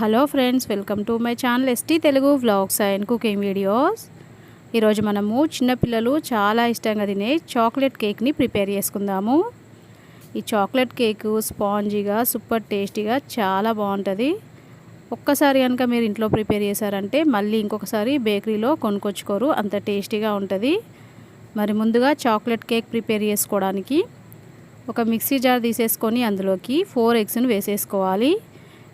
Hello friends welcome to my channel ST Telugu vlogs and cooking videos. ఈరోజు మనము చిన్నపిల్లలు చాలా ఇష్టంగా తినే చాక్లెట్ కేక్ని ప్రిపేర్ చేసుకుందాము. ఈ చాక్లెట్ కేక్ స్పాంజీగా సూపర్ టేస్టీగా చాలా బాగుంటుంది. ఒక్కసారి కనుక మీరు ఇంట్లో ప్రిపేర్ చేశారంటే మళ్ళీ ఇంకొకసారి బేకరీలో కొనుక్కొచ్చుకోరు అంత టేస్టీగా ఉంటుంది. మరి ముందుగా చాక్లెట్ కేక్ ప్రిపేర్ చేసుకోవడానికి ఒక మిక్సీ జార్ తీసేసుకొని అందులోకి ఫోర్ ఎగ్స్ని వేసేసుకోవాలి.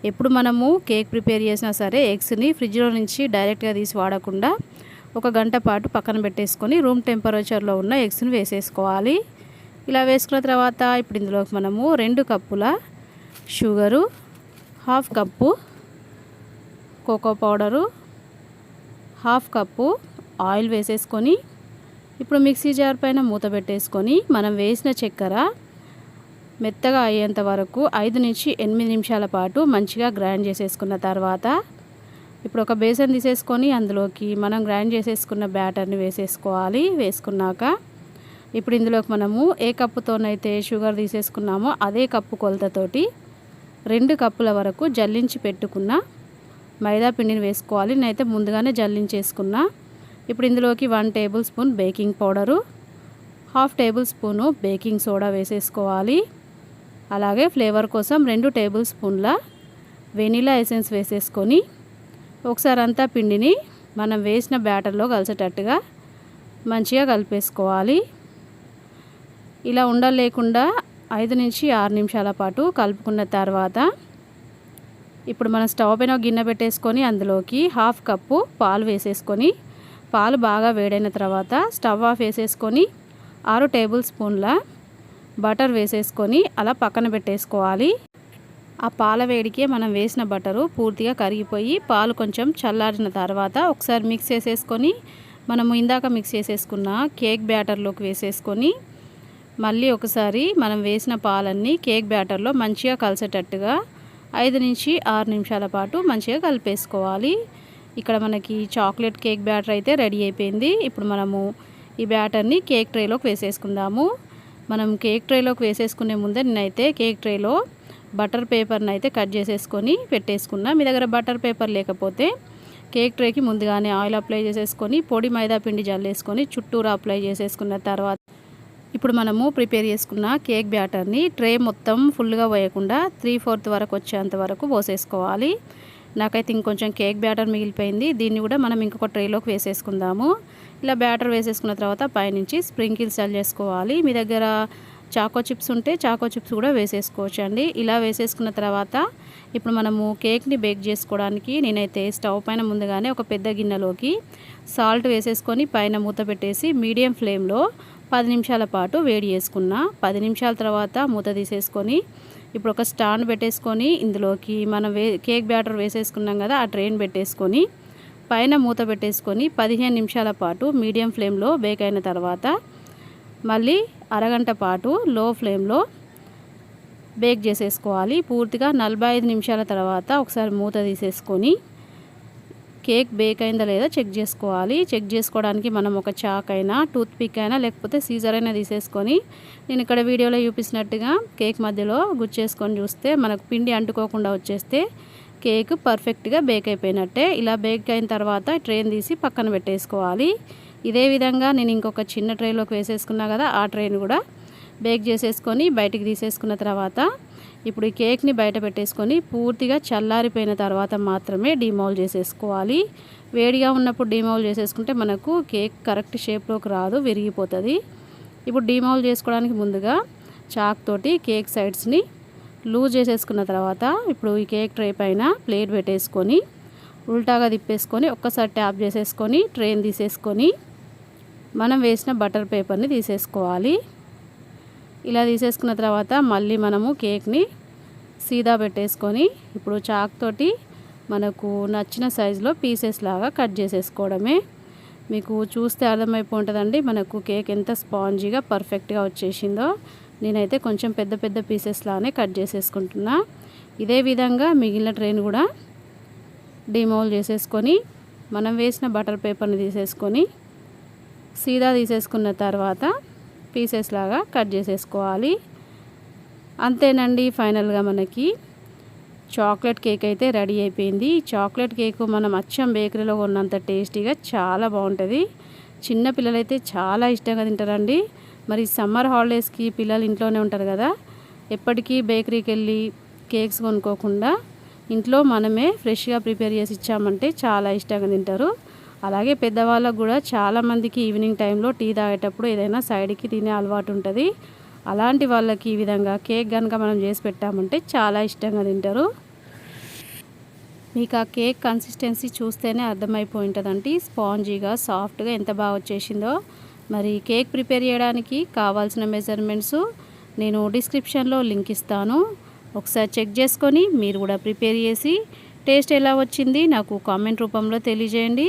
ఎప్పుడు మనము కేక్ ప్రిపేర్ చేసినా సరే ఎగ్స్ని ఫ్రిడ్జ్లో నుంచి డైరెక్ట్గా తీసి వాడకుండా ఒక గంట పాటు పక్కన పెట్టేసుకొని రూమ్ టెంపరేచర్లో ఉన్న ఎగ్స్ని వేసేసుకోవాలి. ఇలా వేసుకున్న తర్వాత ఇప్పుడు ఇందులోకి మనము రెండు కప్పుల sugar half cup cocoa powder half cup oil వేసేసుకొని ఇప్పుడు మిక్సీ జార్ పైన మూత పెట్టేసుకొని మనం వేసిన చక్కెర మెత్తగా అయ్యేంత వరకు ఐదు నుంచి ఎనిమిది నిమిషాల పాటు మంచిగా గ్రైండ్ చేసేసుకున్న తర్వాత ఇప్పుడు ఒక బేసన్ తీసేసుకొని అందులోకి మనం గ్రైండ్ చేసేసుకున్న బ్యాటర్ని వేసేసుకోవాలి. వేసుకున్నాక ఇప్పుడు ఇందులోకి మనము ఏ కప్పుతోనైతే షుగర్ తీసేసుకున్నామో అదే కప్పు కొలతతోటి రెండు కప్పుల వరకు జల్లించి పెట్టుకున్న మైదా పిండిని వేసుకోవాలి. నేనైతే ముందుగానే జల్లించేసుకున్నా ఇప్పుడు ఇందులోకి one tablespoon baking powder half tablespoon baking soda వేసేసుకోవాలి. అలాగే ఫ్లేవర్ కోసం రెండు టేబుల్ స్పూన్ల వెనీలా ఎసెన్స్ వేసేసుకొని ఒకసారి అంతా పిండిని మనం వేసిన బ్యాటర్లో కలిసేటట్టుగా మంచిగా కలిపేసుకోవాలి. ఇలా ఉండలేకుండా ఐదు నుంచి ఆరు నిమిషాల పాటు కలుపుకున్న తర్వాత ఇప్పుడు మనం స్టవ్ పైన గిన్నె పెట్టేసుకొని అందులోకి హాఫ్ కప్పు పాలు వేసేసుకొని పాలు బాగా వేడైన తర్వాత స్టవ్ ఆఫ్ వేసేసుకొని ఆరు టేబుల్ స్పూన్ల బటర్ వేసేసుకొని అలా పక్కన పెట్టేసుకోవాలి. ఆ పాల వేడికి మనం వేసిన బటరు పూర్తిగా కరిగిపోయి పాలు కొంచెం చల్లారిన తర్వాత ఒకసారి మిక్స్ చేసేసుకొని మనము ఇందాక మిక్స్ చేసేసుకున్న కేక్ బ్యాటర్లోకి వేసేసుకొని మళ్ళీ ఒకసారి మనం వేసిన పాలన్నీ కేక్ బ్యాటర్లో మంచిగా కలిసేటట్టుగా ఐదు నుంచి ఆరు నిమిషాల పాటు మంచిగా కలిపేసుకోవాలి. ఇక్కడ మనకి చాక్లెట్ కేక్ బ్యాటర్ అయితే రెడీ అయిపోయింది. ఇప్పుడు మనము ఈ బ్యాటర్ని కేక్ ట్రేలోకి వేసేసుకుందాము. మనం కేక్ ట్రేలోకి వేసేసుకునే ముందే నేనైతే కేక్ ట్రేలో బటర్ పేపర్ని అయితే కట్ చేసేసుకొని పెట్టేసుకున్నా. మీ దగ్గర బటర్ పేపర్ లేకపోతే కేక్ ట్రేకి ముందుగానే ఆయిల్ అప్లై చేసేసుకొని పొడి మైదా పిండి జల్లేసుకొని చుట్టూరా అప్లై చేసేసుకున్న తర్వాత ఇప్పుడు మనము ప్రిపేర్ చేసుకున్న కేక్ బ్యాటర్ని ట్రే మొత్తం ఫుల్గా పోయకుండా త్రీ ఫోర్త్ వరకు వచ్చేంత వరకు పోసేసుకోవాలి. నాకైతే ఇంకొంచెం కేక్ బ్యాటర్ మిగిలిపోయింది. దీన్ని కూడా మనం ఇంకొక ట్రేలోకి వేసేసుకుందాము. ఇలా బ్యాటర్ వేసేసుకున్న తర్వాత పైనుంచి స్ప్రింకిల్స్ చల్ చేసుకోవాలి. మీ దగ్గర చాకో చిప్స్ ఉంటే చాకో చిప్స్ కూడా వేసేసుకోవచ్చు అండి ఇలా వేసేసుకున్న తర్వాత ఇప్పుడు మనము కేక్ని బేక్ చేసుకోవడానికి నేనైతే స్టవ్ పైన ముందుగానే ఒక పెద్ద గిన్నెలోకి సాల్ట్ వేసేసుకొని పైన మూత పెట్టేసి మీడియం ఫ్లేమ్లో పది నిమిషాల పాటు వేడి చేసుకున్న పది నిమిషాల తర్వాత మూత తీసేసుకొని ఇప్పుడు ఒక స్టాండ్ పెట్టేసుకొని ఇందులోకి మనం వే కేక్ బ్యాటర్ వేసేసుకున్నాం కదా ఆ ట్రైన్ పెట్టేసుకొని పైన మూత పెట్టేసుకొని పదిహేను నిమిషాల పాటు మీడియం ఫ్లేమ్లో బేక్ అయిన తర్వాత మళ్ళీ అరగంట పాటు లో ఫ్లేమ్లో బేక్ చేసేసుకోవాలి. పూర్తిగా నలభై ఐదు నిమిషాల తర్వాత ఒకసారి మూత తీసేసుకొని కేక్ బేక్ అయిందా లేదా చెక్ చేసుకోవాలి. చెక్ చేసుకోవడానికి మనం ఒక చాక్ అయినా టూత్ పిక్ అయినా లేకపోతే సీజర్ అయినా తీసేసుకొని నేను ఇక్కడ వీడియోలో చూపిస్తున్నట్టుగా కేక్ మధ్యలో గుచ్చేసుకొని చూస్తే మనకు పిండి అంటుకోకుండా వచ్చేస్తే కేక్ పర్ఫెక్ట్గా బేక్ అయిపోయినట్టే. ఇలా బేక్ అయిన తర్వాత ట్రైన్ తీసి పక్కన పెట్టేసుకోవాలి. ఇదే విధంగా నేను ఇంకొక చిన్న ట్రైలోకి వేసేసుకున్నా కదా ఆ ట్రైన్ కూడా బేక్ చేసేసుకొని బయటికి తీసేసుకున్న తర్వాత ఇప్పుడు ఈ కేక్ని బయట పెట్టేసుకొని పూర్తిగా చల్లారిపోయిన తర్వాత మాత్రమే డిమౌల్ చేసేసుకోవాలి. వేడిగా ఉన్నప్పుడు డిమౌల్ చేసేసుకుంటే మనకు కేక్ కరెక్ట్ షేప్లోకి రాదు విరిగిపోతుంది. ఇప్పుడు డిమౌల్ చేసుకోవడానికి ముందుగా చాక్ తోటి కేక్ సైడ్స్ని లూజ్ చేసేసుకున్న తర్వాత ఇప్పుడు ఈ కేక్ ట్రే పైన ప్లేట్ పెట్టేసుకొని ఉల్టాగా తిప్పేసుకొని ఒక్కసారి ట్యాప్ చేసేసుకొని ట్రైన్ తీసేసుకొని మనం వేసిన బటర్ పేపర్ని తీసేసుకోవాలి. ఇలా తీసేసుకున్న తర్వాత మళ్ళీ మనము కేక్ని సీదా పెట్టేసుకొని ఇప్పుడు చాక్ తోటి మనకు నచ్చిన సైజులో పీసెస్ లాగా కట్ చేసేసుకోవడమే. మీకు చూస్తే అర్థమైపోతుందండి మనకు కేక్ ఎంత స్పాంజీగా పర్ఫెక్ట్గా వచ్చేసిందో. నేనైతే కొంచెం పెద్ద పెద్ద పీసెస్ లానే కట్ చేసేసుకుంటున్నా. ఇదే విధంగా మిగిలిన ట్రైన్ కూడా డిమోల్ చేసేసుకొని మనం వేసిన బటర్ పేపర్ని తీసేసుకొని సీదా తీసేసుకున్న తర్వాత పీసెస్ లాగా కట్ చేసేసుకోవాలి. అంతేనండి ఫైనల్గా మనకి. చాక్లెట్ కేక్ అయితే రెడీ అయిపోయింది. చాక్లెట్ కేక్ మనం అచ్చం బేకరీలో ఉన్నంత టేస్టీగా చాలా బాగుంటుంది. చిన్న పిల్లలైతే చాలా ఇష్టంగా తింటారండి. మరి సమ్మర్ హాలిడేస్కి పిల్లలు ఇంట్లోనే ఉంటారు కదా. ఎప్పటికీ బేకరీకి వెళ్ళి కేక్స్ కొనుక్కోకుండా ఇంట్లో మనమే ఫ్రెష్గా ప్రిపేర్ చేసి ఇచ్చామంటే చాలా ఇష్టంగా తింటారు. అలాగే పెద్దవాళ్ళకు కూడా చాలామందికి ఈవినింగ్ టైంలో టీ తాగేటప్పుడు ఏదైనా సైడ్కి తినే అలవాటు ఉంటుంది. అలాంటి వాళ్ళకి ఈ విధంగా కేక్ కనుక మనం చేసి పెట్టామంటే చాలా ఇష్టంగా తింటారు. మీకు ఆ కేక్ కన్సిస్టెన్సీ చూస్తేనే అర్థమైపోయి ఉంటుందండి స్పాంజీగా సాఫ్ట్గా ఎంత బాగా వచ్చేసిందో. మరి కేక్ ప్రిపేర్ చేయడానికి కావాల్సిన మెజర్మెంట్స్ నేను డిస్క్రిప్షన్లో లింక్ ఇస్తాను. ఒకసారి చెక్ చేసుకొని మీరు కూడా ప్రిపేర్ చేసి టేస్ట్ ఎలా వచ్చింది నాకు కామెంట్ రూపంలో తెలియజేయండి.